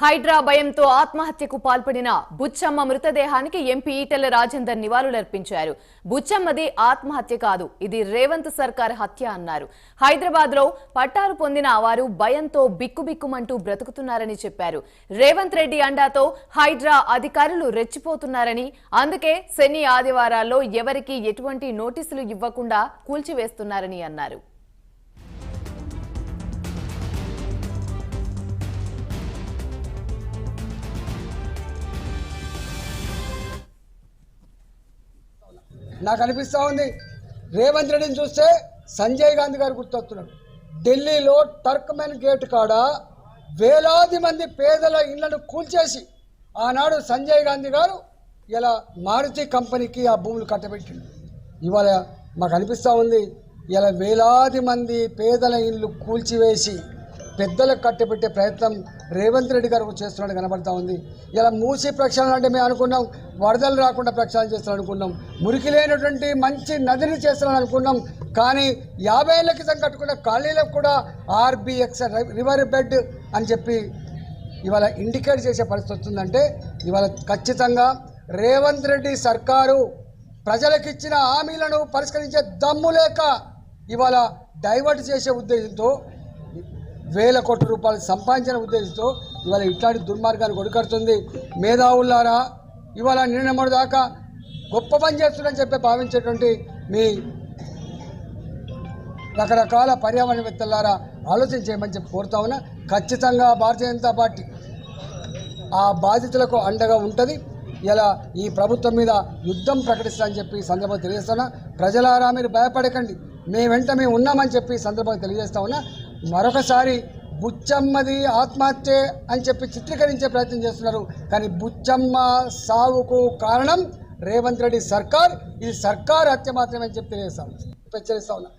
హైడ్రా భయంతో ఆత్మహత్యకు పాల్పడిన బుచ్చమ్మ మృతదేహానికి ఎంపీ ఈటెల రాజేందర్ నివాళులర్పించారు. బుచ్చమ్మది ఆత్మహత్య కాదు ఇది రేవంత్ సర్కార్ హత్య అన్నారు. హైదరాబాద్లో పట్టాలు పొందిన వారు భయంతో బిక్కుబిక్కుమంటూ బ్రతుకుతున్నారని చెప్పారు. రేవంత్ రెడ్డి అండాతో హైడ్రా అధికారులు రెచ్చిపోతున్నారని అందుకే శని ఆదివారాల్లో ఎవరికీ ఎటువంటి నోటీసులు ఇవ్వకుండా కూల్చివేస్తున్నారని అన్నారు. నాకు అనిపిస్తూ ఉంది. రేవంత్ రెడ్డిని చూస్తే సంజయ్ గాంధీ గారు గుర్తొస్తున్నాడు ఢిల్లీలో టర్క్మెన్ గేట్ కాడ వేలాది మంది పేదల ఇళ్ళను కూల్చేసి ఆనాడు సంజయ్ గాంధీ గారు ఇలా మారుతి కంపెనీకి ఆ భూములు కట్టబెట్టిండు. ఇవాళ మాకు అనిపిస్తూ ఉంది ఇలా వేలాది మంది పేదల ఇళ్ళు కూల్చివేసి పెద్దలకు కట్టబెట్టే ప్రయత్నం రేవంత్ రెడ్డి గారు చేస్తున్నాడు కనబడతా ఉంది. ఇలా మూసి ప్రక్షాళన అంటే మేము అనుకున్నాం వరదలు రాకుండా ప్రక్షాళన చేస్తాను అనుకున్నాం మురికి లేనటువంటి మంచి నదిని చేస్తాను అనుకున్నాం కానీ యాభై ఏళ్ళ క్రితం కట్టుకున్న ఖాళీలకు కూడా ఆర్బిఎక్స్ రివర్ బెడ్ అని చెప్పి ఇవాళ ఇండికేట్ చేసే పరిస్థితి వస్తుందంటే ఇవాళ ఖచ్చితంగా రేవంత్ రెడ్డి సర్కారు ప్రజలకిచ్చిన హామీలను పరిష్కరించే దమ్ము లేక ఇవాళ డైవర్ట్ చేసే ఉద్దేశంతో వేల కోట్ల రూపాయలు సంపాదించిన ఉద్దేశంతో ఇవాళ ఇట్లాంటి దుర్మార్గాన్ని కొడుకడుతుంది మేధావులారా ఇవాళ నిన్న దాకా గొప్ప పని చేస్తుందని చెప్పి భావించేటువంటి మీ రకరకాల పర్యావరణవేత్తలారా ఆలోచన చేయమని చెప్పి కోరుతా ఉన్నా. ఖచ్చితంగా భారతీయ జనతా పార్టీ ఆ బాధితులకు అండగా ఉంటుంది. ఇలా ఈ ప్రభుత్వం మీద యుద్ధం ప్రకటిస్తానని చెప్పి సందర్భంగా తెలియజేస్తున్నా ప్రజలారా మీరు భయపడకండి. మేము వెంట మేము ఉన్నామని చెప్పి సందర్భంగా తెలియజేస్తా ఉన్నా. మరొకసారి బుచ్చమ్మది ఆత్మహత్య అని చెప్పి చిత్రీకరించే ప్రయత్నం చేస్తున్నారు. కానీ బుచ్చమ్మ సావుకు కారణం రేవంత్ రెడ్డి సర్కార్. ఇది సర్కార్ హత్య మాత్రమే అని చెప్పి తెలియజేస్తాం హెచ్చరిస్తా ఉన్నా.